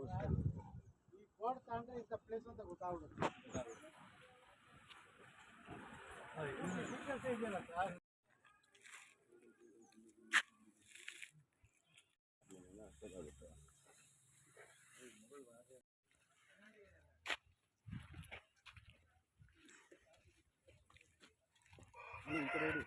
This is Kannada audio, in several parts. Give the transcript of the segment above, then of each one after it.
ಈ ಫೋರ್ಟ್ ತಾಂಡ್ರೆ ಇಸ್ ದ ಪ್ಲೇಸ್ ಅಂತ ಗೊತ್ತಾಗುತ್ತೆ ಇದೆಯಲ್ಲ ಸರ್ ಇಂಥ ರೆಡಿ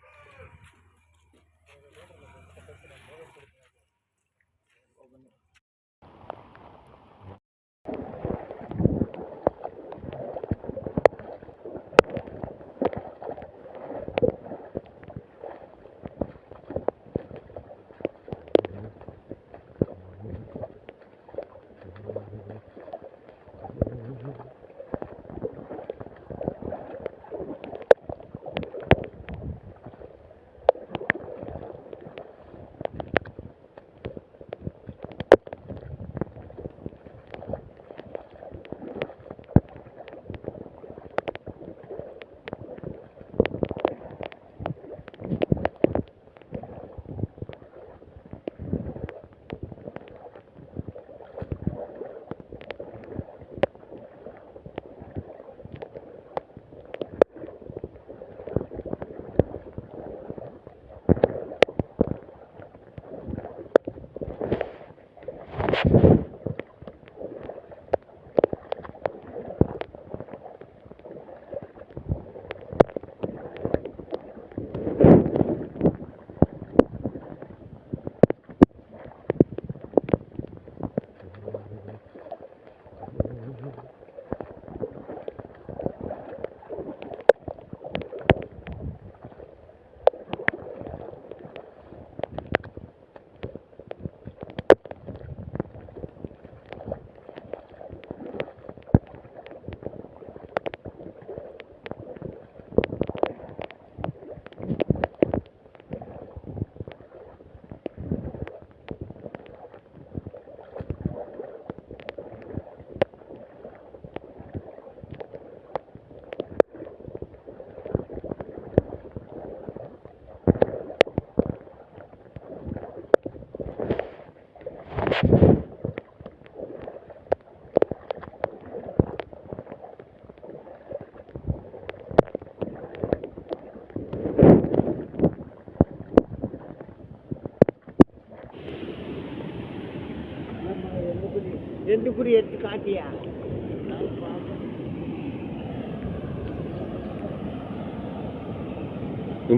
குறி எடுத்து காட்டியா?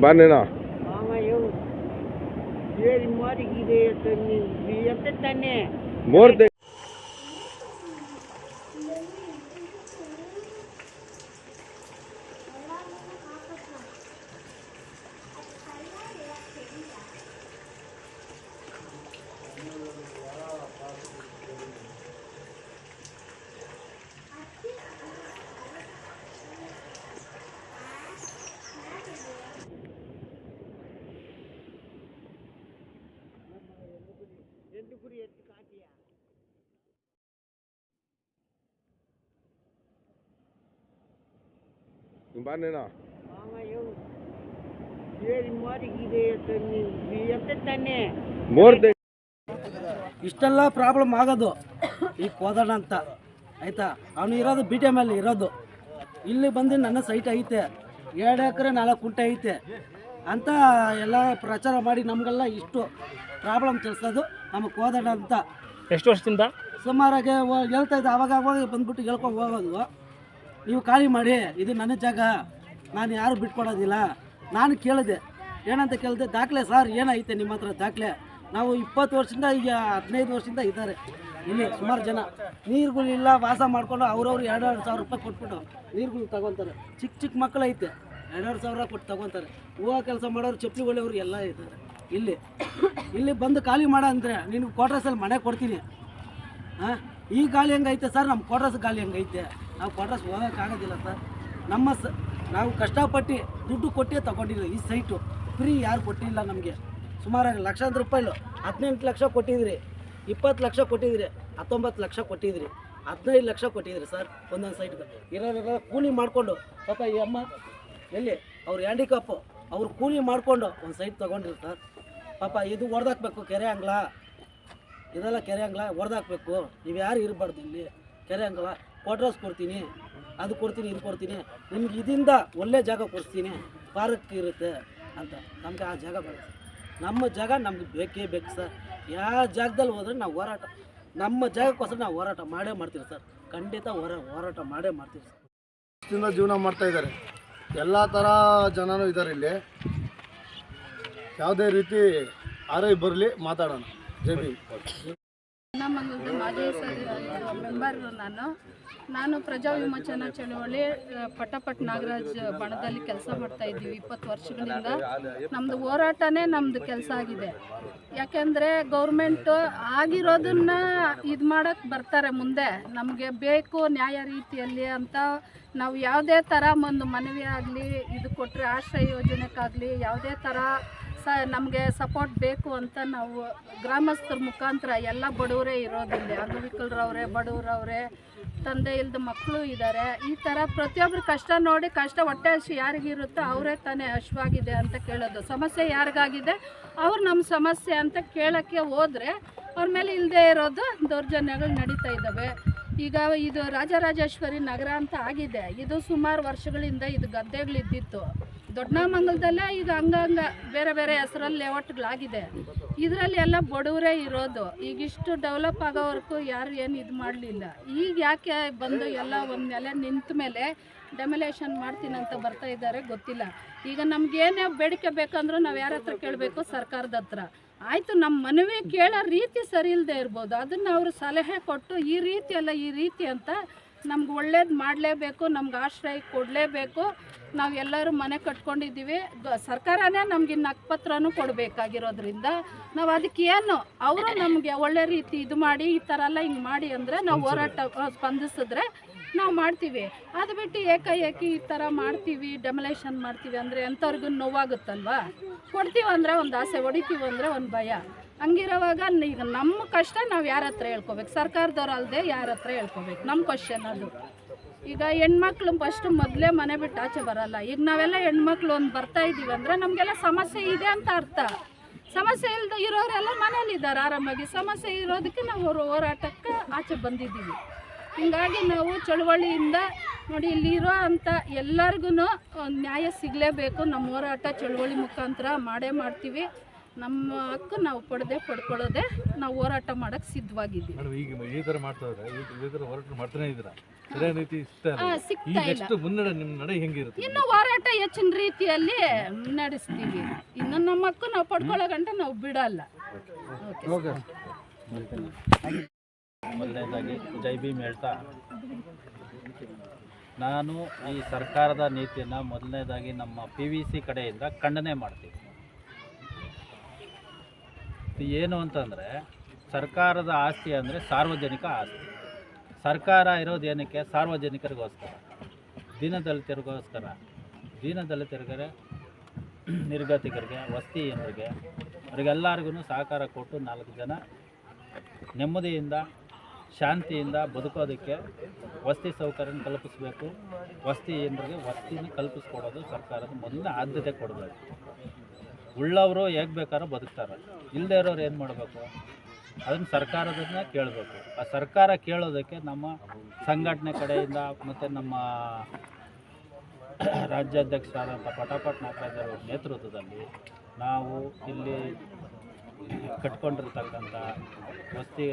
பாருண்ணா ஏறி மாதிரி இது தண்ணி எத்த தண்ணி? மோர் మామయ్య ఏది మరి ఇది ఎంత తన్నే ಮೋರ್ ಇಷ್ಟೆಲ್ಲ ಪ್ರಾಬ್ಲಮ್ ಆಗೋದು ಈ ಕೋದಣ್ಣ ಅಂತ ಆಯ್ತಾ ಅವನು ಇರೋದು ಬಿ ಟಿ ಎಮ್ ಇರೋದು ಇಲ್ಲಿ ಬಂದು ನನ್ನ ಸೈಟ್ ಐತೆ ಎರಡು ಎಕರೆ ನಾಲ್ಕು ಕುಂಟೆ ಐತೆ ಅಂತ ಎಲ್ಲ ಪ್ರಚಾರ ಮಾಡಿ ನಮಗೆಲ್ಲ ಇಷ್ಟು ಪ್ರಾಬ್ಲಮ್ ತಿಳಿಸೋದು. ನಮಗೆ ಹೋದಣ ಅಂತ. ಎಷ್ಟು ವರ್ಷದಿಂದ? ಸುಮಾರಾಗಿ ಹೇಳ್ತಾ ಇದ್ದೆ. ಅವಾಗ ಅವಾಗ ಬಂದ್ಬಿಟ್ಟು ಹೇಳ್ಕೊಂಡು ಹೋಗೋದು. ನೀವು ಖಾಲಿ ಮಾಡಿ ಇದು ನನ್ನ ಜಾಗ. ನಾನು ಯಾರು ಬಿಟ್ಕೊಡೋದಿಲ್ಲ. ನಾನು ಕೇಳಿದೆ. ಏನಂತ ಕೇಳಿದೆ? ದಾಖಲೆ ಸರ್ ಏನೈತೆ ನಿಮ್ಮ ಹತ್ರ ದಾಖಲೆ? ನಾವು ಇಪ್ಪತ್ತು ವರ್ಷದಿಂದ ಈಗ ಹದಿನೈದು ವರ್ಷದಿಂದ ಇದ್ದಾರೆ. ಇಲ್ಲಿ ಸುಮಾರು ಜನ. ನೀರುಗಳಿಲ್ಲ ವಾಸ ಮಾಡಿಕೊಂಡು ಅವ್ರವ್ರು ಎರಡು ಎರಡು ಸಾವಿರ ರೂಪಾಯಿ ಕೊಟ್ಬಿಟ್ಟು ನೀರುಗಳು ತಗೊತಾರೆ. ಚಿಕ್ಕ ಚಿಕ್ಕ ಮಕ್ಕಳು ಐತೆ ಎರಡೆರಡು ಸಾವಿರ ಕೊಟ್ಟು ತಗೊತಾರೆ. ಹೂವು ಕೆಲಸ ಮಾಡೋರು ಚಪ್ಪಲಿ ಒಳ್ಳೆಯವ್ರು ಎಲ್ಲ ಇದ್ದಾರೆ. ಇಲ್ಲಿ. ಇಲ್ಲಿ ಬಂದು ಖಾಲಿ ಮಾಡ ಅಂದರೆ ನಿನಗೆ ಕ್ವಾಟ್ರಸಲ್ಲಿ ಮನೆ ಕೊಡ್ತೀನಿ. ಹಾಂ ಈ ಗಾಳಿ ಹೆಂಗೈತೆ ಸರ್? ನಮ್ಮ ಕ್ವಾಟ್ರಸ್ ಗಾಳಿ ಹೆಂಗೈತೆ? ನಾವು ಕ್ವಾರ್ಟರ್ಸ್ ಹೋಗೋಕ್ಕಾಗೋದಿಲ್ಲ ಸರ್. ನಮ್ಮ ಸ, ನಾವು ಕಷ್ಟಪಟ್ಟು ದುಡ್ಡು ಕೊಟ್ಟೇ ತೊಗೊಂಡಿಲ್ಲ ಈ ಸೈಟು ಫ್ರೀ ಯಾರು ಕೊಟ್ಟಿಲ್ಲ ನಮಗೆ. ಸುಮಾರಾಗಿ ಲಕ್ಷಾಂತರ ರೂಪಾಯಿಲು ಹದಿನೆಂಟು ಲಕ್ಷ ಕೊಟ್ಟಿದ್ರಿ. ಇಪ್ಪತ್ತು ಲಕ್ಷ ಕೊಟ್ಟಿದ್ರಿ. ಹತ್ತೊಂಬತ್ತು ಲಕ್ಷ ಕೊಟ್ಟಿದ್ರಿ. ಹದಿನೈದು ಲಕ್ಷ ಕೊಟ್ಟಿದ್ರಿ ಸರ್ ಒಂದೊಂದು ಸೈಟ್ಗೆ ಇರೋರೆಲ್ಲ ಕೂಲಿ ಮಾಡಿಕೊಂಡು ಪಾಪ ಈ ಅಮ್ಮ ಎಲ್ಲಿ? ಅವ್ರು ಹ್ಯಾಂಡಿಕಾಪು ಅವ್ರು ಕೂಲಿ ಮಾಡಿಕೊಂಡು ಒಂದು ಸೈಟ್ ತೊಗೊಂಡಿರು ಸರ್ ಪಾಪ ಇದು ಹೊಡೆದಾಕ್ಬೇಕು ಕೆರೆ ಅಂಗ್ಲ. ಇದೆಲ್ಲ ಕೆರೆ ಅಂಗ್ಲ ಹೊಡೆದಾಕ್ಬೇಕು ನೀವು ಯಾರು ಇರಬಾರ್ದು ಇಲ್ಲಿ? ಕೆರೆ ಅಂಗ್ಲ. ಕ್ವಾಟ್ರಸ್ ಕೊಡ್ತೀನಿ, ಅದು ಕೊಡ್ತೀನಿ, ಇದು ಕೊಡ್ತೀನಿ. ನಿಮ್ಗೆ ಇದರಿಂದ ಒಳ್ಳೆ ಜಾಗ ಕೊಡಿಸ್ತೀನಿ. ಪಾರ್ಕ್ ಇರುತ್ತೆ ಅಂತ. ನಮ್ಗೆ ಆ ಜಾಗ ಬರುತ್ತೆ ನಮ್ಮ ಜಾಗ ನಮ್ಗೆ ಬೇಕೇ ಬೇಕು ಸರ್ ಯಾವ ಜಾಗದಲ್ಲಿ ಹೋದ್ರೆ ನಾವು ಹೋರಾಟ. ನಮ್ಮ ಜಾಗಕ್ಕೋಸ್ಕರ ನಾವು ಹೋರಾಟ ಮಾಡೇ ಮಾಡ್ತೀವಿ ಸರ್ ಖಂಡಿತ ಹೋರ, ಹೋರಾಟ ಮಾಡೇ ಮಾಡ್ತೀವಿ ಸರ್ ಜೀವನ ಮಾಡ್ತಾ ಇದ್ದಾರೆ. ಎಲ್ಲ ಥರ ಜನನೂ ಇದ್ದಾರೆ ಇಲ್ಲಿ. ಯಾವುದೇ ರೀತಿ ಆರೈ ಬರಲಿ ಮಾತಾಡೋಣ. ಜೈ ಭೀಮ್. ನಮ್ಮದು ಮಾಜಿ ಮೆಂಬರ್ ನಾನು. ನಾನು ಪ್ರಜಾ ವಿಮೋಚನಾ ಚಳವಳಿ ಪಟಪಟ್ ನಾಗರಾಜ್ ಬಣದಲ್ಲಿ ಕೆಲಸ ಮಾಡ್ತಾ ಇದ್ದೀವಿ ಇಪ್ಪತ್ತು ವರ್ಷಗಳಿಂದ. ನಮ್ಮದು ಹೋರಾಟನೇ ನಮ್ಮದು ಕೆಲಸ ಆಗಿದೆ. ಯಾಕೆಂದರೆ ಗೌರ್ಮೆಂಟು ಆಗಿರೋದನ್ನ ಇದು ಮಾಡೋಕ್ಕೆ ಬರ್ತಾರೆ ಮುಂದೆ. ನಮಗೆ ಬೇಕು ನ್ಯಾಯ ರೀತಿಯಲ್ಲಿ ಅಂತ ನಾವು ಯಾವುದೇ ಥರ ಒಂದು ಮನವಿ ಆಗಲಿ, ಇದು ಕೊಟ್ಟರೆ ಆಶ್ರಯ ಯೋಜನೆಗಾಗಲಿ ಯಾವುದೇ ಥರ ನಮಗೆ ಸಪೋರ್ಟ್ ಬೇಕು ಅಂತ ನಾವು ಗ್ರಾಮಸ್ಥರ ಮುಖಾಂತರ ಎಲ್ಲ ಬಡವರೇ ಇರೋದಿಲ್ಲ ಅಂಗವಿಕಲರವ್ರೆ, ಬಡವರವ್ರೆ, ತಂದೆ ಇಲ್ಲದ ಮಕ್ಕಳು ಇದ್ದಾರೆ ಈ ಥರ ಪ್ರತಿಯೊಬ್ಬರು ಕಷ್ಟ ನೋಡಿ ಕಷ್ಟ ಹೊಟ್ಟೆ ಹಸಿ ಯಾರಿಗಿರುತ್ತೋ ಅವರೇ ತಾನೇ ಹಶ್ವಾಗಿದೆ ಅಂತ ಕೇಳೋದು. ಸಮಸ್ಯೆ ಯಾರಿಗಾಗಿದೆ? ಅವ್ರು ನಮ್ಮ ಸಮಸ್ಯೆ ಅಂತ ಕೇಳೋಕ್ಕೆ ಹೋದರೆ ಅವ್ರ ಮೇಲೆ ಇಲ್ಲದೆ ಇರೋದು ದೌರ್ಜನ್ಯಗಳು ನಡೀತಾ ಇದ್ದಾವೆ ಈಗ ಇದು ರಾಜರಾಜೇಶ್ವರಿ ನಗರ ಅಂತ ಆಗಿದೆ. ಇದು ಸುಮಾರು ವರ್ಷಗಳಿಂದ ಇದು ಗದ್ದೆಗಳಿದ್ದಿತ್ತು. ದೊಡ್ಡಮಂಗಲದಲ್ಲೇ ಈಗ ಹಂಗಂಗ ಬೇರೆ ಬೇರೆ ಹೆಸರಲ್ಲಿ ಲೇಔಟ್ಗಳಾಗಿದೆ ಇದರಲ್ಲಿ ಎಲ್ಲ ಬಡವರೇ ಇರೋದು. ಈಗ ಇಷ್ಟು ಡೆವಲಪ್ ಆಗೋವರೆಗೂ ಯಾರು ಏನು ಇದು ಮಾಡಲಿಲ್ಲ. ಈಗ ಯಾಕೆ ಬಂದು ಎಲ್ಲ ಒಂದು ನೆಲೆ ನಿಂತ ಮೇಲೆ ಡೆಮೊಲೇಷನ್ ಮಾಡ್ತೀನಿ ಅಂತ ಬರ್ತಾ ಇದ್ದಾರೆ ಗೊತ್ತಿಲ್ಲ. ಈಗ ನಮಗೇನೇ ಬೇಡಿಕೆ ಬೇಕಂದ್ರೂ ನಾವು ಯಾರ ಹತ್ರ ಕೇಳಬೇಕು? ಸರ್ಕಾರದ ಹತ್ರ. ಆಯಿತು ನಮ್ಮ ಮನವಿ ಕೇಳೋ ರೀತಿ ಸರಿ ಇಲ್ಲದೆ ಇರ್ಬೋದು. ಅದನ್ನು ಅವರು ಸಲಹೆ ಕೊಟ್ಟು ಈ ರೀತಿ ಅಲ್ಲ ಈ ರೀತಿ ಅಂತ ನಮ್ಗೆ ಒಳ್ಳೇದು ಮಾಡಲೇಬೇಕು ನಮ್ಗೆ ಆಶ್ರಯ ಕೊಡಲೇಬೇಕು. ನಾವು ಎಲ್ಲರೂ ಮನೆ ಕಟ್ಕೊಂಡಿದ್ದೀವಿ. ಸರ್ಕಾರನೇ ನಮ್ಗೆ ಇನ್ನು ಅಕ್ಪತ್ರನೂ ಕೊಡಬೇಕಾಗಿರೋದ್ರಿಂದ ನಾವು ಅದಕ್ಕೆ ಏನು ಅವರು ನಮಗೆ ಒಳ್ಳೆ ರೀತಿ ಇದು ಮಾಡಿ ಈ ಥರ ಎಲ್ಲ ಹಿಂಗೆ ಮಾಡಿ ಅಂದರೆ ನಾವು ಹೋರಾಟ ಸ್ಪಂದಿಸಿದ್ರೆ ನಾವು ಮಾಡ್ತೀವಿ. ಅದು ಬಿಟ್ಟು ಏಕಾಏಕಿ ಈ ಥರ ಮಾಡ್ತೀವಿ ಡೆಮಲೇಷನ್ ಮಾಡ್ತೀವಿ ಅಂದರೆ ಎಂಥವ್ರಿಗೂ ನೋವಾಗುತ್ತಲ್ವಾ? ಕೊಡ್ತೀವಂದ್ರೆ ಅಂದರೆ ಒಂದು ಆಸೆ ಹೊಡಿತೀವಿ ಅಂದರೆ ಒಂದು ಭಯ. ಹಂಗಿರೋವಾಗ ಈಗ ನಮ್ಮ ಕಷ್ಟ ನಾವು ಯಾರ ಹತ್ರ ಹೇಳ್ಕೊಬೇಕು? ಸರ್ಕಾರದವ್ರು ಅಲ್ಲದೆ ಯಾರ ಹತ್ರ ಹೇಳ್ಕೊಬೇಕು? ನಮ್ಮ ಕ್ವಶನ್ ಅದು. ಈಗ ಹೆಣ್ಮಕ್ಳು ಫಸ್ಟ್ ಮೊದಲೇ ಮನೆ ಬಿಟ್ಟು ಆಚೆ ಬರಲ್ಲ. ಈಗ ನಾವೆಲ್ಲ ಹೆಣ್ಮಕ್ಳು ಒಂದು ಬರ್ತಾ ಇದ್ದೀವಿ ಅಂದರೆ ನಮಗೆಲ್ಲ ಸಮಸ್ಯೆ ಇದೆ ಅಂತ ಅರ್ಥ. ಸಮಸ್ಯೆ ಇಲ್ಲದೆ ಇರೋರೆಲ್ಲ ಮನೇಲಿದ್ದಾರೆ ಆರಾಮಾಗಿ. ಸಮಸ್ಯೆ ಇರೋದಕ್ಕೆ ನಾವು ಅವರು ಹೋರಾಟಕ್ಕೆ ಆಚೆ ಬಂದಿದ್ದೀವಿ. ಹಿಂಗಾಗಿ ನಾವು ಚಳುವಳಿಯಿಂದ ನೋಡಿ ಇಲ್ಲಿರೋ ಅಂಥ ಎಲ್ಲರಿಗೂ ನ್ಯಾಯ ಸಿಗಲೇಬೇಕು. ನಮ್ಮ ಹೋರಾಟ ಚಳುವಳಿ ಮುಖಾಂತರ ಮಾಡೇ ಮಾಡ್ತೀವಿ. ನಮ್ಮ ಹಕ್ಕು ನಾವು ಪಡೆದೇ ಪಡ್ಕೊಳ್ಳೋದೆ ನಾವು ಹೋರಾಟ ಮಾಡಕ್ಕೆ ಸಿದ್ಧವಾಗಿದ್ದೀವಿ. ಮೇಡಮ್ ಈಗ ಈ ಥರ ಮಾಡ್ತಾ ಇದ್ರೆ ಈ ಥರ ಹೋರಾಟ ಮಾಡ್ತಾನೆ ಇದ್ದೀರಾ? ಸರಿಯಾದ ರೀತಿ ಸಿಗ್ತಾ ಇಲ್ಲ ಸಿಗ್ತಾ ಈಗ ಇಲ್ಲ. ನೆಕ್ಸ್ಟ್ ಮುನ್ನಡೆ ನಿಮ್ಮ ನಡೆ ಹೆಂಗಿರುತ್ತೆ ಇನ್ನು ಹೋರಾಟ ಹೆಚ್ಚಿನ ರೀತಿಯಲ್ಲಿ ನಡೆಸ್ತೀವಿ. ಇನ್ನು ನಮ್ಮ ಹಕ್ಕು ನಾವು ಪಡ್ಕೊಳ್ಳೋ ಗಂಟ ನಾವು ಬಿಡಲ್ಲ. ಓಕೆ. ಮೊದಲನೇದಾಗಿ ಜೈ ಭೀಮ್ ಹೇಳ್ತಾ ನಾನು ಈ ಸರ್ಕಾರದ ನೀತಿಯನ್ನು ಮೊದಲನೇದಾಗಿ ನಮ್ಮ ಪಿ ವಿ ಸಿ ಕಡೆಯಿಂದ ಖಂಡನೆ ಮಾಡ್ತೀವಿ ಇದು ಏನು ಅಂತಂದರೆ ಸರ್ಕಾರದ ಆಸ್ತಿ ಅಂದರೆ ಸಾರ್ವಜನಿಕ ಆಸ್ತಿ. ಸರ್ಕಾರ ಇರೋದು ಏನಕ್ಕೆ ಸಾರ್ವಜನಿಕರಿಗೋಸ್ಕರ. ದೀನದಲಿತರಿಗೋಸ್ಕರ. ದೀನದಲಿತರಿಗೆ, ನಿರ್ಗತಿಕರಿಗೆ, ವಸ್ತಿ ಜನರಿಗೆ ಅವರಿಗೆಲ್ಲರಿಗೂ ಸಹಕಾರ ಕೊಟ್ಟು ನಾಲ್ಕು ಜನ ನೆಮ್ಮದಿಯಿಂದ, ಶಾಂತಿಯಿಂದ ಬದುಕೋದಕ್ಕೆ ವಸತಿ ಸೌಕರ್ಯನ ಕಲ್ಪಿಸಬೇಕು. ವಸತಿ ಜನರಿಗೆ ವಸ್ತಿನ ಕಲ್ಪಿಸ್ಕೊಡೋದು ಸರ್ಕಾರದ ಮೊದಲನೇ ಆದ್ಯತೆ ಕೊಡಬೇಕು. ಉಳ್ಳವರು ಹೇಗೆ ಬೇಕಾದ್ರೂ ಬದುಕ್ತಾರೆ. ಇಲ್ಲದೇ ಇರೋರು ಏನು ಮಾಡಬೇಕು? ಅದನ್ನು ಸರ್ಕಾರದನ್ನ ಕೇಳಬೇಕು. ಆ ಸರ್ಕಾರ ಕೇಳೋದಕ್ಕೆ ನಮ್ಮ ಸಂಘಟನೆ ಕಡೆಯಿಂದ ಮತ್ತು ನಮ್ಮ ರಾಜ್ಯಾಧ್ಯಕ್ಷರಾದಂಥ ಪಟಾಪಟ್ ನಾಗರಾಜ್ ನೇತೃತ್ವದಲ್ಲಿ ನಾವು ಇಲ್ಲಿ ಕಟ್ಕೊಂಡಿರ್ತಕ್ಕಂಥ ವಸ್ತಿ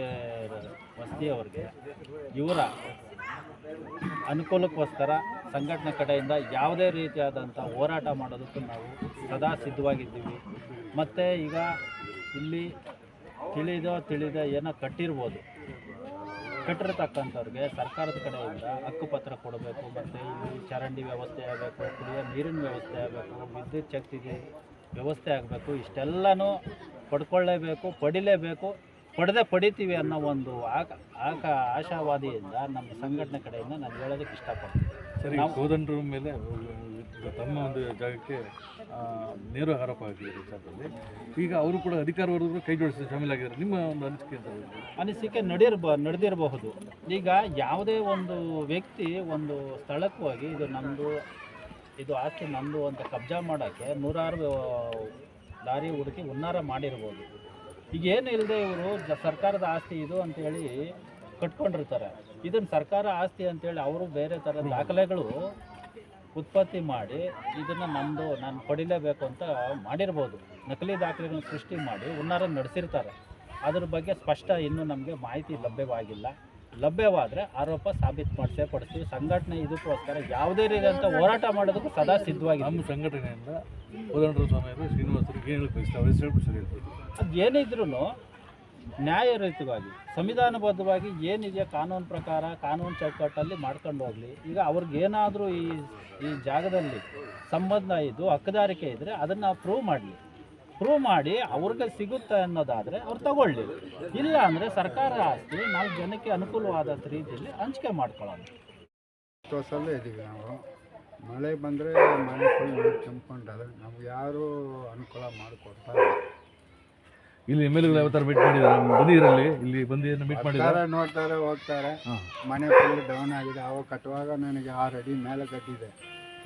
ವಸ್ತಿಯವರಿಗೆ ಇವರ ಅನುಕೂಲಕ್ಕೋಸ್ಕರ ಸಂಘಟನೆ ಕಡೆಯಿಂದ ಯಾವುದೇ ರೀತಿಯಾದಂಥ ಹೋರಾಟ ಮಾಡೋದಕ್ಕೂ ನಾವು ಸದಾ ಸಿದ್ಧವಾಗಿದ್ದೀವಿ. ಮತ್ತು ಈಗ ಇಲ್ಲಿ ತಿಳಿದೋ ತಿಳಿದ ಏನೋ ಕಟ್ಟಿರ್ಬೋದು. ಕಟ್ಟಿರ್ತಕ್ಕಂಥವ್ರಿಗೆ ಸರ್ಕಾರದ ಕಡೆಯಿಂದ ಹಕ್ಕುಪತ್ರ ಕೊಡಬೇಕು, ಮತ್ತು ಇಲ್ಲಿ ಚರಂಡಿ ವ್ಯವಸ್ಥೆ ಆಗಬೇಕು, ಕುಡಿಯೋ ನೀರಿನ ವ್ಯವಸ್ಥೆ ಆಗಬೇಕು, ವಿದ್ಯುತ್ ಶಕ್ತಿಗೆ ವ್ಯವಸ್ಥೆ ಆಗಬೇಕು, ಇಷ್ಟೆಲ್ಲನೂ ಪಡ್ಕೊಳ್ಳೇಬೇಕು, ಪಡಿಲೇಬೇಕು. ಪಡೆದೇ ಪಡಿತೀವಿ ಅನ್ನೋ ಒಂದು ಆಕ ಆಕ ಆಶಾವಾದಿಯಿಂದ ನಮ್ಮ ಸಂಘಟನೆ ಕಡೆಯಿಂದ ನಾನು ಹೇಳೋದಕ್ಕೆ ಇಷ್ಟಪಡ್ತೀನಿ. ಸರಿ ಕೋದಂಡ್ರ ಮೇಲೆ ತಮ್ಮ ಒಂದು ಜಾಗಕ್ಕೆ ನೇರ ಆರೋಪ ಆಗಿದೆ ವಿಚಾರದಲ್ಲಿ ಈಗ ಅವರು ಕೂಡ ಅಧಿಕಾರವರೆಗೂ ಕೈ ಜೋಡಿಸಿ ಶಾಮೀಲಾಗಿದ್ದಾರೆ ನಿಮ್ಮ ಒಂದು ಅನಿಸಿಕೆ ಅಂತ. ಅನಿಸಿಕೆ ನಡೆಯಿರ್ಬ ನಡೆದಿರಬಹುದು. ಈಗ ಯಾವುದೇ ಒಂದು ವ್ಯಕ್ತಿ ಒಂದು ಸ್ಥಳಕ್ಕೆ ಹೋಗಿ ಇದು ನಮ್ಮದು ಇದು ಆಸ್ತಿ ನಮ್ಮದು ಅಂತ ಕಬ್ಜಾ ಮಾಡೋಕ್ಕೆ ನೂರಾರು ದಾರಿ ಹುಡುಕಿ ಹುನ್ನಾರ ಮಾಡಿರ್ಬೋದು. ಈಗ ಏನು ಇಲ್ಲದೆ ಇವರು ಸರ್ಕಾರದ ಆಸ್ತಿ ಇದು ಅಂತೇಳಿ ಕಟ್ಕೊಂಡಿರ್ತಾರೆ. ಇದನ್ನು ಸರ್ಕಾರ ಆಸ್ತಿ ಅಂತೇಳಿ ಅವರು ಬೇರೆ ಥರ ದಾಖಲೆಗಳು ಉತ್ಪತ್ತಿ ಮಾಡಿ ಇದನ್ನು ನಮ್ಮದು ನಾನು ಪಡಿಲೇಬೇಕು ಅಂತ ಮಾಡಿರ್ಬೋದು. ನಕಲಿ ದಾಖಲೆಗಳನ್ನ ಸೃಷ್ಟಿ ಮಾಡಿ ಹುನ್ನಾರ ನಡೆಸಿರ್ತಾರೆ. ಅದ್ರ ಬಗ್ಗೆ ಸ್ಪಷ್ಟ ಇನ್ನೂ ನಮಗೆ ಮಾಹಿತಿ ಲಭ್ಯವಾಗಿಲ್ಲ. ಲಭ್ಯವಾದರೆ ಆರೋಪ ಸಾಬೀತು ಮಾಡಿಸೇ ಪಡಿಸ್ತೀವಿ ಸಂಘಟನೆ ಇದಕ್ಕೋಸ್ಕರ ಯಾವುದೇ ರೀತಿಯಂಥ ಹೋರಾಟ ಮಾಡೋದಕ್ಕೂ ಸದಾ ಸಿದ್ಧವಾಗಿ ನಮ್ಮ ಸಂಘಟನೆಯಿಂದ ಕೋದಂಡರ ಸ್ವಾಮಿಯವರು ಶ್ರೀನಿವಾಸರಿಗೆ ಏನು ಹೇಳಕ್ಕೆ ಅದು ಏನಿದ್ರೂ ನ್ಯಾಯರಹಿತವಾಗಿ ಸಂವಿಧಾನಬದ್ಧವಾಗಿ ಏನಿದೆಯೋ ಕಾನೂನು ಪ್ರಕಾರ, ಕಾನೂನು ಚೌಕಟ್ಟಲ್ಲಿ ಮಾಡ್ಕೊಂಡು ಹೋಗಲಿ. ಈಗ ಅವ್ರಿಗೇನಾದರೂ ಈ ಈ ಜಾಗದಲ್ಲಿ ಸಂಬಂಧ ಇದ್ದು ಹಕ್ಕುದಾರಿಕೆ ಇದ್ದರೆ ಅದನ್ನು ಪ್ರೂವ್ ಮಾಡಲಿ. ಪ್ರೂವ್ ಮಾಡಿ ಅವ್ರಿಗೆ ಸಿಗುತ್ತೆ ಅನ್ನೋದಾದರೆ ಅವ್ರು ತಗೊಳ್ಳಿ. ಇಲ್ಲ ಅಂದರೆ ಸರ್ಕಾರ ಆಸ್ತಿ ನಾಲ್ಕು ಜನಕ್ಕೆ ಅನುಕೂಲವಾದಂಥ ರೀತಿಯಲ್ಲಿ ಹಂಚಿಕೆ ಮಾಡ್ಕೊಳ್ಳೋಣ. ಇದ್ದೀವಿ ನಾವು. ಮಳೆ ಬಂದರೆ ಮನೆ ಫುಲ್ ನೀರು ತುಂಬಿಕೊಂಡದೆ ನಮ್ಗೆ ಯಾರೂ ಅನುಕೂಲ ಮಾಡಿಕೊಡ್ತಾ ಇಲ್ಲ ಇಲ್ಲಿ ಎಂ ಎಲ್ ಯಾವ ಥರ ಮೀಟ್ ಮಾಡಿದ್ದಾರೆ ಬಂದಿರಲ್ಲಿ ಇಲ್ಲಿ ಬಂದು ಏನು ಮೀಟ್ ಮಾಡಿದ್ದಾರೆ ಬರ್ತಾರೆ ನೋಡ್ತಾರೆ ಹೋಗ್ತಾರೆ. ಮನೆ ಫುಲ್ ಡೌನ್ ಆಗಿದೆ. ಅವಾಗ ಕಟ್ಟುವಾಗ ನನಗೆ ಆರು ಅಡಿ ಮೇಲೆ ಕಟ್ಟಿದೆ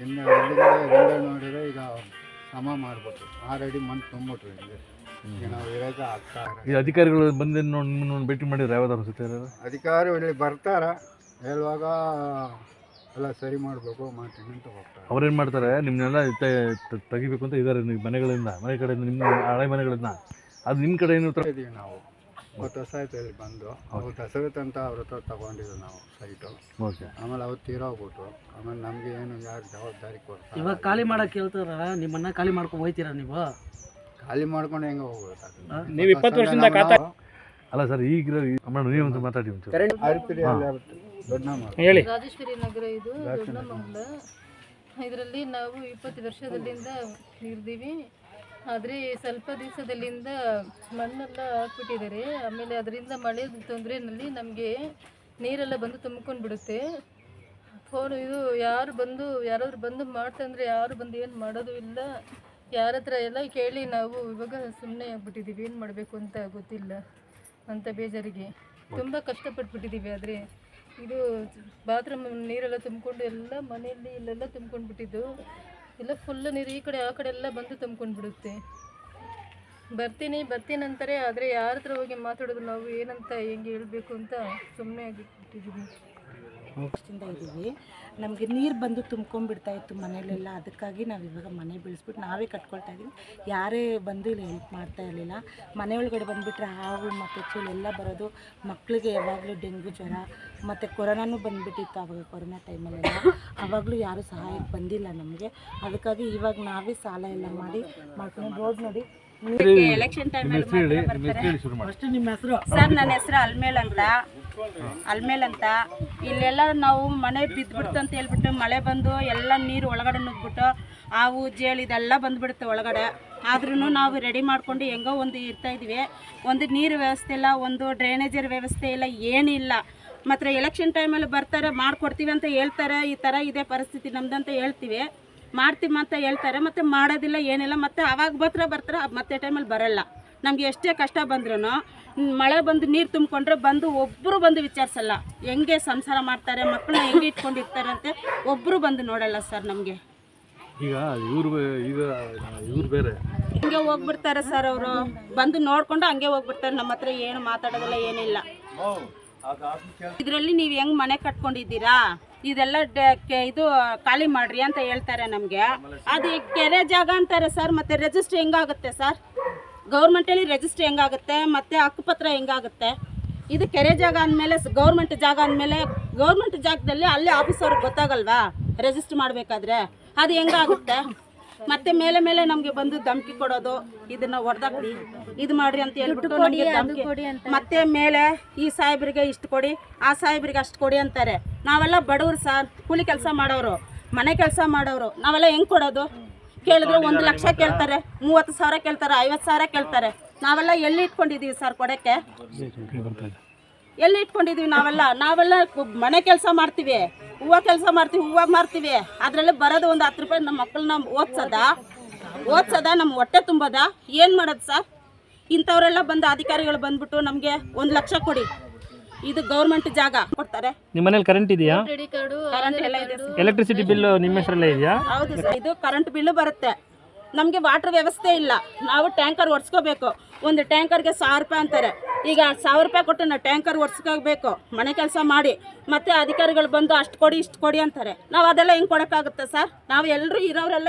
ಇನ್ನು ಎಲ್ಲಿಗೆ ಹಿಂದೆ ನೋಡಿದರೆ ಈಗ ಸಮ ಮಾಡ್ಬೋದು ಆರು ಅಡಿ ಮಣ್ಣು ತುಂಬಿಟ್ರು ಇಲ್ಲಿ. ಈಗ ನಾವು ಇರೋಕೆ ಆಗ್ತಾ ಈ ಅಧಿಕಾರಿಗಳು ಬಂದು ನೋಡಿ ನಿಮ್ಮನ್ನು ಭೇಟಿ ಮಾಡಿದ್ರೆ. ಯಾವ್ದಾರು ಸುತ್ತ ಅಧಿಕಾರಿ ಇಲ್ಲಿ ಬರ್ತಾರೆ. ಹೇಳುವಾಗ ಎಲ್ಲ ಸರಿ ಮಾಡಬೇಕು ಮಾಡ್ತೀನಿ ಅಂತ ಹೋಗ್ತಾರೆ. ಅವ್ರೇನು ಮಾಡ್ತಾರೆ? ನಿಮ್ಮನ್ನೆಲ್ಲ ತೆಗಿಬೇಕು ಅಂತ ಇದ್ದಾರೆ ನೀವು ಮನೆಗಳಿಂದ ಮನೆ ಕಡೆಯಿಂದ ನಿಮ್ಮ ಹಳೆ ಮನೆಗಳಿಂದ. ಅದು ನಿಮ್ಮ ಕಡೆ ಏನು ಉತ್ತರ ಇದೀವಿ ನಾವು. ಇವತ್ತು ವರ್ಷ ಆಯ್ತು ಇಲ್ಲಿ ಬಂದು ಅವ್ರು ದಸರತ್ ಅಂತ ಅವ್ರ ಹತ್ರ ತಗೊಂಡಿದ್ದು ನಾವು ಸೈಟು ಓಕೆ ಆಮೇಲೆ ಅವ್ರು ತೀರೋಗ್ಬಿಟ್ರು ಆಮೇಲೆ ನಮಗೆ ಏನು ಯಾರು ಜವಾಬ್ದಾರಿ ಕೊಡ್ತಾರೆ ಇವಾಗ ಖಾಲಿ ಮಾಡಕ್ಕೆ ಹೇಳ್ತಾರ ನಿಮ್ಮನ್ನ ಖಾಲಿ ಮಾಡ್ಕೊಂಡು ಹೋಯ್ತೀರಾ ನೀವು? ಖಾಲಿ ಮಾಡ್ಕೊಂಡು ಹೆಂಗೆ ಹೋಗ್ಬೇಕು ನೀವು ಇಪ್ಪತ್ತು ವರ್ಷದಿಂದ ಖಾತಾ ಅಲ್ಲ ಸರ್ ಈಗ ನೀವೊಂದು ಮಾತಾಡಿ ದೊಡ್ಡ ಹೇಳಿ. ರಾಜೇಶ್ವರಿ ನಗರ ಇದು ದೊಡ್ಡಮಂಗಲ ಇದರಲ್ಲಿ ನಾವು ಇಪ್ಪತ್ತು ವರ್ಷದಲ್ಲಿಂದ ಇರ್ತೀವಿ ಆದರೆ ಸ್ವಲ್ಪ ದಿವಸದಲ್ಲಿಂದ ಮಣ್ಣೆಲ್ಲ ಹಾಕ್ಬಿಟ್ಟಿದ್ದಾರೆ. ಆಮೇಲೆ ಅದರಿಂದ ಮಳೆ ತೊಂದರೆನಲ್ಲಿ ನಮಗೆ ನೀರೆಲ್ಲ ಬಂದು ತುಂಬ್ಕೊಂಡು ಬಿಡುತ್ತೆ. ಫೋನ್ ಇದು ಯಾರು ಬಂದು, ಯಾರಾದ್ರು ಬಂದು ಮಾಡ್ತಂದ್ರೆ ಯಾರು ಬಂದು ಏನು ಮಾಡೋದು ಇಲ್ಲ. ಯಾರ ಹತ್ರ ಎಲ್ಲ ಕೇಳಿ ನಾವು ಇವಾಗ ಸುಮ್ಮನೆ ಆಗ್ಬಿಟ್ಟಿದ್ದೀವಿ ಏನು ಮಾಡಬೇಕು ಅಂತ ಗೊತ್ತಿಲ್ಲ, ಅಂತ ಬೇಜಾರಿಗೆ. ತುಂಬ ಕಷ್ಟಪಟ್ಬಿಟ್ಟಿದ್ದೀವಿ ಆದರೆ ಇದು ಬಾತ್ರೂಮ್ ನೀರೆಲ್ಲ ತುಂಬಿಕೊಂಡು ಎಲ್ಲ ಮನೆಯಲ್ಲಿ ಇಲ್ಲೆಲ್ಲ ತುಂಬ್ಕೊಂಡು ಬಿಟ್ಟಿದ್ದು ಎಲ್ಲ ಫುಲ್ಲು ನೀರು ಈ ಕಡೆ ಆ ಕಡೆ ಎಲ್ಲ ಬಂದು ತುಂಬ್ಕೊಂಡು ಬಿಡುತ್ತೆ. ಬರ್ತೀನಿ ಬರ್ತೀನಿ ಅಂತಾರೆ, ಆದರೆ ಯಾರ ಹತ್ರ ಹೋಗಿ ಮಾತಾಡೋದು ನಾವು ಏನಂತ ಹೆಂಗೆ ಹೇಳಬೇಕು ಅಂತ ಸುಮ್ಮನೆ ಆಗಿಬಿಟ್ಟಿದ್ದೀವಿ ವರ್ಷದಿಂದ ಇದ್ದೀವಿ. ನಮಗೆ ನೀರು ಬಂದು ತುಂಬ್ಕೊಂಡ್ಬಿಡ್ತಾ ಇತ್ತು ಮನೇಲೆಲ್ಲ. ಅದಕ್ಕಾಗಿ ನಾವು ಇವಾಗ ಮನೆ ಬೆಳೆಸ್ಬಿಟ್ಟು ನಾವೇ ಕಟ್ಕೊಳ್ತಾ ಇದ್ದೀವಿ ಯಾರೇ ಬಂದು ಇಲ್ಲಿ ಹೆಲ್ಪ್ ಮಾಡ್ತಾ ಇರಲಿಲ್ಲ. ಮನೆ ಒಳಗಡೆ ಬಂದುಬಿಟ್ರೆ ಹಾವು ಮತ್ತು ಚೂಳು ಎಲ್ಲ ಬರೋದು. ಮಕ್ಕಳಿಗೆ ಯಾವಾಗಲೂ ಡೆಂಗು ಜ್ವರ ಮತ್ತು ಕೊರೋನಾನು ಬಂದುಬಿಟ್ಟಿತ್ತು ಆವಾಗ ಕೊರೋನಾ ಟೈಮಲ್ಲೆಲ್ಲ ಆವಾಗಲೂ ಯಾರೂ ಸಹಾಯಕ್ಕೆ ಬಂದಿಲ್ಲ ನಮಗೆ. ಅದಕ್ಕಾಗಿ ಇವಾಗ ನಾವೇ ಸಾಲ ಎಲ್ಲ ಮಾಡಿ ಮಾಡ್ಕೊಂಡು ರೋಡ್ ನೋಡಿ. ಎಲೆಕ್ಷನ್ ಟೈಮಲ್ಲಿ ಬರ್ತಾರೆ. ಫಸ್ಟ್ ನಿಮ್ಮ ಹೆಸರು. ಸರ್ ನನ್ನ ಹೆಸರು ಅಲ್ಮೇಲ್ ಅಂತ. ಅಲ್ಮೇಲ್ ಅಂತ ಇಲ್ಲೆಲ್ಲ ನಾವು ಮನೆ ಬಿದ್ದುಬಿಡ್ತು ಅಂತ ಹೇಳ್ಬಿಟ್ಟು ಮಳೆ ಬಂದು ಎಲ್ಲ ನೀರು ಒಳಗಡೆ ನುಗ್ಬಿಟ್ಟು ಹಾವು, ಜೇಳು ಇದೆಲ್ಲ ಬಂದುಬಿಡುತ್ತೆ ಒಳಗಡೆ. ಆದ್ರೂ ನಾವು ರೆಡಿ ಮಾಡ್ಕೊಂಡು ಹೆಂಗೋ ಒಂದು ಇರ್ತಾ ಇದ್ವಿ. ಒಂದು ನೀರು ವ್ಯವಸ್ಥೆ ಇಲ್ಲ, ಒಂದು ಡ್ರೈನೇಜರ್ ವ್ಯವಸ್ಥೆ ಇಲ್ಲ, ಏನಿಲ್ಲ. ಮಾತ್ರ ಎಲೆಕ್ಷನ್ ಟೈಮಲ್ಲಿ ಬರ್ತಾರೆ, ಮಾಡಿಕೊಡ್ತೀವಿ ಅಂತ ಹೇಳ್ತಾರೆ. ಈ ಥರ ಇದೆ ಪರಿಸ್ಥಿತಿ ನಮ್ದಂತ ಹೇಳ್ತೀವಿ. ಮಾಡ್ತೀವಿ ಅಂತ ಹೇಳ್ತಾರೆ, ಮತ್ತು ಮಾಡೋದಿಲ್ಲ, ಏನಿಲ್ಲ, ಮತ್ತೆ ಅವಾಗ ಬತ್ರ ಬರ್ತಾರೆ ಮತ್ತೆ ಟೈಮಲ್ಲಿ ಬರಲ್ಲ. ನಮಗೆ ಎಷ್ಟೇ ಕಷ್ಟ ಬಂದ್ರೂ ಮಳೆ ಬಂದು ನೀರು ತುಂಬಿಕೊಂಡ್ರೆ ಬಂದು ಒಬ್ಬರು ಬಂದು ವಿಚಾರಿಸಲ್ಲ. ಹೆಂಗೆ ಸಂಸಾರ ಮಾಡ್ತಾರೆ ಮಕ್ಕಳನ್ನ ಹೆಂಗೆ ಇಟ್ಕೊಂಡಿರ್ತಾರೆ ಅಂತ ಒಬ್ಬರು ಬಂದು ನೋಡಲ್ಲ ಸರ್ ನಮಗೆ. ಈಗ ಇವ್ರು ಈಗ ಇವ್ರು ಬೇರೆ. ಹಂಗೆ ಹೋಗ್ಬಿಡ್ತಾರೆ ಸರ್ ಅವರು. ಬಂದು ನೋಡ್ಕೊಂಡು ಹಂಗೆ ಹೋಗ್ಬಿಡ್ತಾರೆ. ನಮ್ಮ ಹತ್ರ ಏನು ಮಾತಾಡೋದಿಲ್ಲ ಏನಿಲ್ಲ. ಇದರಲ್ಲಿ ನೀವು ಹೆಂಗ್ ಮನೆ ಕಟ್ಕೊಂಡಿದ್ದೀರಾ? ಇದೆಲ್ಲ ಇದು ಖಾಲಿ ಮಾಡ್ರಿ ಅಂತ ಹೇಳ್ತಾರೆ ನಮಗೆ. ಅದು ಕೆರೆ ಜಾಗ ಅಂತಾರೆ ಸರ್ ಮತ್ತೆ ರಿಜಿಸ್ಟ್ರ್ ಹೆಂಗಾಗುತ್ತೆ ಸರ್? ಗೌರ್ಮೆಂಟಲ್ಲಿ ರಿಜಿಸ್ಟ್ರ್ ಹೆಂಗಾಗುತ್ತೆ ಮತ್ತೆ ಹಕ್ಕುಪತ್ರ ಹೆಂಗಾಗುತ್ತೆ? ಇದು ಕೆರೆ ಜಾಗ ಅಂದಮೇಲೆ ಗೌರ್ಮೆಂಟ್ ಜಾಗ ಅಂದಮೇಲೆ ಗೌರ್ಮೆಂಟ್ ಜಾಗದಲ್ಲಿ ಅಲ್ಲಿ ಆಫೀಸರ್ಗೆ ಗೊತ್ತಾಗಲ್ವಾ? ರೆಜಿಸ್ಟರ್ ಮಾಡಬೇಕಾದ್ರೆ. ಅದು ಹೆಂಗಾಗುತ್ತೆ? ಮತ್ತೆ ಮೇಲೆ ಮೇಲೆ ನಮಗೆ ಬಂದು ಧಮಕಿ ಕೊಡೋದು ಇದನ್ನ ಹೊಡೆದಾಕ್ರಿ ಇದು ಮಾಡ್ರಿ ಅಂತ ಹೇಳ್ಬಿಟ್ಟು ನಮಗೆ ಧಮಕಿ. ಮತ್ತೆ ಮೇಲೆ ಈ ಸಾಹೇಬ್ರಿಗೆ ಇಷ್ಟು ಕೊಡಿ ಆ ಸಾಹೇಬ್ರಿಗೆ ಅಷ್ಟು ಕೊಡಿ ಅಂತಾರೆ. ನಾವೆಲ್ಲ ಬಡವರು ಸರ್ ಕೂಲಿ ಕೆಲಸ ಮಾಡೋರು ಮನೆ ಕೆಲಸ ಮಾಡೋರು ನಾವೆಲ್ಲ ಹೆಂಗೆ ಕೊಡೋದು? ಕೇಳಿದ್ರೆ ಒಂದು ಲಕ್ಷ ಕೇಳ್ತಾರೆ ಮೂವತ್ತು ಸಾವಿರ ಕೇಳ್ತಾರೆ ಐವತ್ತು ಸಾವಿರ ಕೇಳ್ತಾರೆ. ನಾವೆಲ್ಲ ಎಲ್ಲಿ ಇಟ್ಕೊಂಡಿದೀವಿ ಸರ್ ಕೊಡಕ್ಕೆ? ಎಲ್ಲಿ ಇಟ್ಕೊಂಡಿದ್ದೀವಿ ನಾವೆಲ್ಲ? ನಾವೆಲ್ಲ ಮನೆ ಕೆಲಸ ಮಾಡ್ತೀವಿ. ಹೂವು ಕೆಲಸ ಮಾಡ್ತೀವಿ ಹೂವು ಮಾರ್ತೀವಿ. ಅದರಲ್ಲಿ ಬರೋದು ಒಂದು ಹತ್ತು ರೂಪಾಯಿ ನಮ್ಮ ಮಕ್ಕಳನ್ನ ಓದ್ಸದ? ಓದ್ಸದ? ನಮ್ಮ ಹೊಟ್ಟೆ ತುಂಬೋದ? ಏನು ಮಾಡೋದು ಸರ್? ಇಂಥವರೆಲ್ಲ ಬಂದು ಅಧಿಕಾರಿಗಳು ಬಂದ್ಬಿಟ್ಟು ನಮಗೆ ಒಂದು ಲಕ್ಷ ಕೊಡಿ. ಇದು ಗೌರ್ಮೆಂಟ್ ಜಾಗ ಕೊಡ್ತಾರೆ. ನಿಮ್ಮ ಮನೇಲಿ ಕರೆಂಟ್ ಇದೆಯಾ ಕರೆಂಟ್ ಎಲ್ಲ ಇದೆ ಸರ್. ಎಲೆಕ್ಟ್ರಿಸಿಟಿ ಬಿಲ್ ನಿಮ್ಮ ಹೆಸರಲ್ಲೇ ಇದೆಯಾ? ಹೌದು ಸರ್ ಇದು ಕರೆಂಟ್ ಬಿಲ್ ಬರುತ್ತೆ. ನಮಗೆ ವಾಟರ್ ವ್ಯವಸ್ಥೆ ಇಲ್ಲ. ನಾವು ಟ್ಯಾಂಕರ್ ಒಡ್ಸ್ಕೋಬೇಕು ಒಂದು ಟ್ಯಾಂಕರ್ಗೆ ಸಾವಿರ ರೂಪಾಯಿ ಅಂತಾರೆ. ಈಗ ಸಾವಿರ ರೂಪಾಯಿ ಕೊಟ್ಟು ನಾವು ಟ್ಯಾಂಕರ್ ಒಡ್ಸ್ಕೋಬೇಕು ಮನೆ ಕೆಲಸ ಮಾಡಿ. ಮತ್ತೆ ಅಧಿಕಾರಿಗಳು ಬಂದು ಅಷ್ಟು ಕೊಡಿ ಇಷ್ಟು ಕೊಡಿ ಅಂತಾರೆ. ನಾವು ಅದೆಲ್ಲ ಹೆಂಗೆ ಕೊಡೋಕ್ಕಾಗುತ್ತೆ ಸರ್? ನಾವು ಎಲ್ಲರೂ ಇರೋರೆಲ್ಲ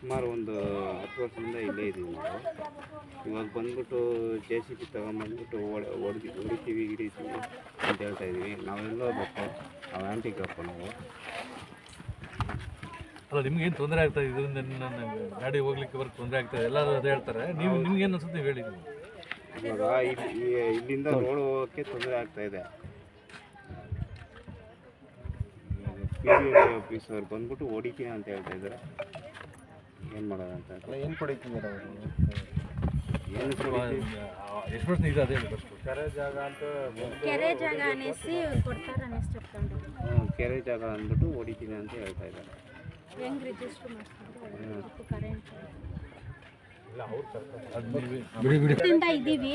ಸುಮಾರು ಒಂದು ಹತ್ತು ವರ್ಷದಿಂದ ಇಲ್ಲೇ ಇದ್ದೀವಿ ನಾವು. ಇವಾಗ ಬಂದ್ಬಿಟ್ಟು ಜೆ ಸಿ ಬಿ ತಗೊಂಬಂದ್ಬಿಟ್ಟು ಓಡಿ ಹೊಡ್ದು ಹೊಡಿತೀವಿ ಹಿಡಿತೀವಿ ಅಂತ ಹೇಳ್ತಾ ಇದ್ದೀವಿ ನಾವೆಲ್ಲ ಬೇಕು ನಾವು ಆ್ಯಂಟಿಗಪ್ಪ ನಾವು. ಅಲ್ಲ ನಿಮ್ಗೇನು ತೊಂದರೆ ಆಗ್ತಾ ಇದೆ? ಇದರಿಂದ ನನ್ನ ಗಾಡಿ ಹೋಗ್ಲಿಕ್ಕೆ ಬರೋಕ್ಕೆ ತೊಂದರೆ ಆಗ್ತದೆ ಎಲ್ಲರೂ ಅದೇ ಹೇಳ್ತಾರೆ. ನೀವು ನಿಮ್ಗೆ ಏನು ಅನ್ಸುತ್ತೆ ನೀವು ಹೇಳಿ? ನೀವು ಇವಾಗ ಇಲ್ಲಿ ಇಲ್ಲಿಂದ ರೋಡ್ ಹೋಗೋಕ್ಕೆ ತೊಂದರೆ ಆಗ್ತಾ ಇದೆ. ಪಿ ಡಿ ಅವ್ರು ಬಂದ್ಬಿಟ್ಟು ಹೊಡಿತೀನಿ ಅಂತ ಹೇಳ್ತಾ ಇದ್ದಾರೆ. ಏನು ಮಾಡೋದಂತ ಏನು ಕೊಡಿತಿದ್ದೀರ ಏನು ಎಷ್ಟು ವರ್ಷ ಇದೆ ಅದೇ ಹೇಳಿ ಫಸ್ಟು ಕೆರೆ ಜಾಗ ಅಂತ ಕೆರೆ ಜಾಗ ಅನ್ನಿಸಿ ಕೊಡ್ತಾರೆ ಅನ್ನಿಸ್ತಿಟ್ಕೊಂಡು ಕೆರೆ ಜಾಗ ಅಂದ್ಬಿಟ್ಟು ಹೊಡಿತೀನಿ ಅಂತ ಹೇಳ್ತಾ ಇದ್ದಾರೆ. ಹೆಂಗ್ ರಿಜಿಸ್ಟರ್ ಮಾಡ್ತಾರೆ ಕರೆಂಟ್ ಇದ್ದೀವಿ.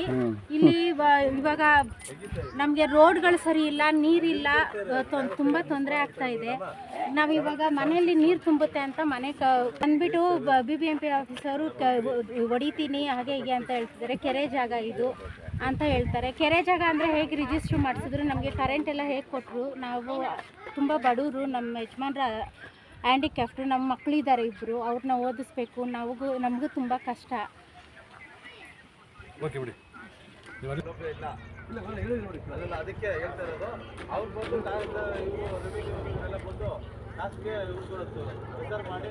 ಇಲ್ಲಿ ಇವ- ಇವಾಗ ನಮಗೆ ರೋಡ್ಗಳು ಸರಿ ಇಲ್ಲ ನೀರಿಲ್ಲ ತೊಂ- ತುಂಬಾ ತೊಂದರೆ ಆಗ್ತಾ ಇದೆ. ನಾವು ಇವಾಗ ಮನೆಯಲ್ಲಿ ನೀರು ತುಂಬುತ್ತೆ ಅಂತ ಮನೆ ಕ ಬಂದ್ಬಿಟ್ಟು B B M P officer ಕ ಹೊಡಿತೀನಿ ಹಾಗೆ ಹೀಗೆ ಅಂತ ಹೇಳ್ತಿದ್ದಾರೆ. ಕೆರೆ ಜಾಗ ಇದು ಅಂತ ಹೇಳ್ತಾರೆ. ಕೆರೆ ಜಾಗ ಅಂದರೆ ಹೇಗೆ ರಿಜಿಸ್ಟ್ರ್ ಮಾಡಿಸಿದ್ರು? ನಮಗೆ ಕರೆಂಟ್ ಎಲ್ಲ ಹೇಗೆ ಕೊಟ್ಟರು ನಾವು ತುಂಬ ಬಡವರು ನಮ್ಮ ಯಜಮಾನ್ರ ಹ್ಯಾಂಡಿಕ್ಯಾಫ್ಟು ನಮ್ಮ ಮಕ್ಕಳಿದ್ದಾರೆ ಇಬ್ಬರು ಅವ್ರನ್ನ ಓದಿಸ್ಬೇಕು. ನಮಗೂ ನಮಗೂ ತುಂಬ ಕಷ್ಟ. ಅದಕ್ಕೆ ಮಾಡಿ